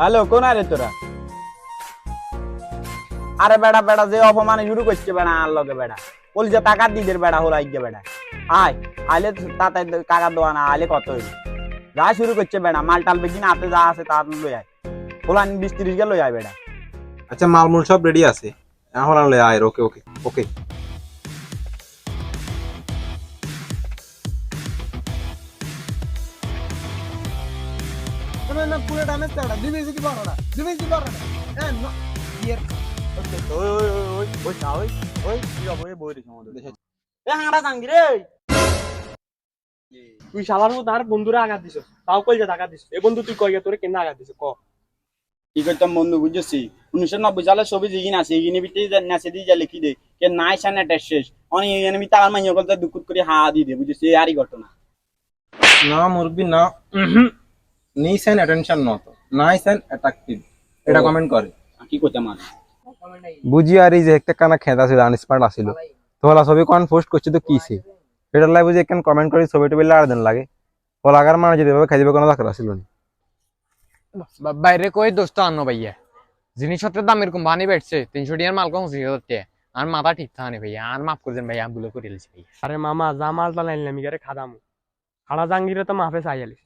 Hello কোন আরে তোরা? আরে বেড়া বেড়া, যে অপমানে শুরু করছে বেড়া, আর লগে বেড়া। বলি যে টাকা দিদের বেড়া, হলো আইগে বেড়া। আয়, আইলে তাতে কাকা দোয়া না, আইলে কত হইল যা শুরু করছে বেড়া, মাল টাল বেশি না, হাতে যা আছে তা লই আয়। ওলান বিশ তিরিশ গেল লই আয় বেড়া। আচ্ছা মাল মালমূল সব রেডি আছে। এখন আনলে আয়, ওকে ওকে ওকে। তুই শালার মতো আর বন্ধুরা আঘাত দিছ তাও কই যে আঘাত দিছ এ বন্ধু তুই কই গে তোরে কেন আঘাত দিছ? ক। কি করতাম বন্ধু বুঝছি? উনিশশো নব্বই সালে ছবি জিগিন আছে ইগিনি ভিতরে নাচে দিয়ে যা লিখি দে কে নাই সানে টেস্ট শেষ। অনেক এখানে আমি তার মাইয়া করতে দুকুত করে হা দিয়ে দে বুঝছি? এই আরই ঘটনা। না মুরব্বি না। Nice attention not nice and attractive এটা কমেন্ট করে। কি করতাম আর বুঝি আর এই যে একটা কানা খেদা ছিল আনস্মার্ট আসিল তোলা ছবি কোন পোস্ট করছে তো কিসে এটা লাই বুঝি একখান কমেন্ট করে ছবি টবি লাগার দেন লাগে। কলাকার মানে যদি ভাবে খাই দিবে কোনো দরকার আসিল না। বাইরে কই দোস্ত আনো ভাইয়া? জিনিসপত্রের দাম এরকম বানি বেড়ছে তিনশো টিয়ার মাল কম হচ্ছে হচ্ছে আর মাথা ঠিক থাকে ভাইয়া আর মাফ করে দেন ভাইয়া আমি ভুলে করে ভাইয়া। আরে মামা যা মাল টালাইলাম ইগারে খাদামু? খাড়া জাঙ্গিরে তো মাফে চাই আলিস।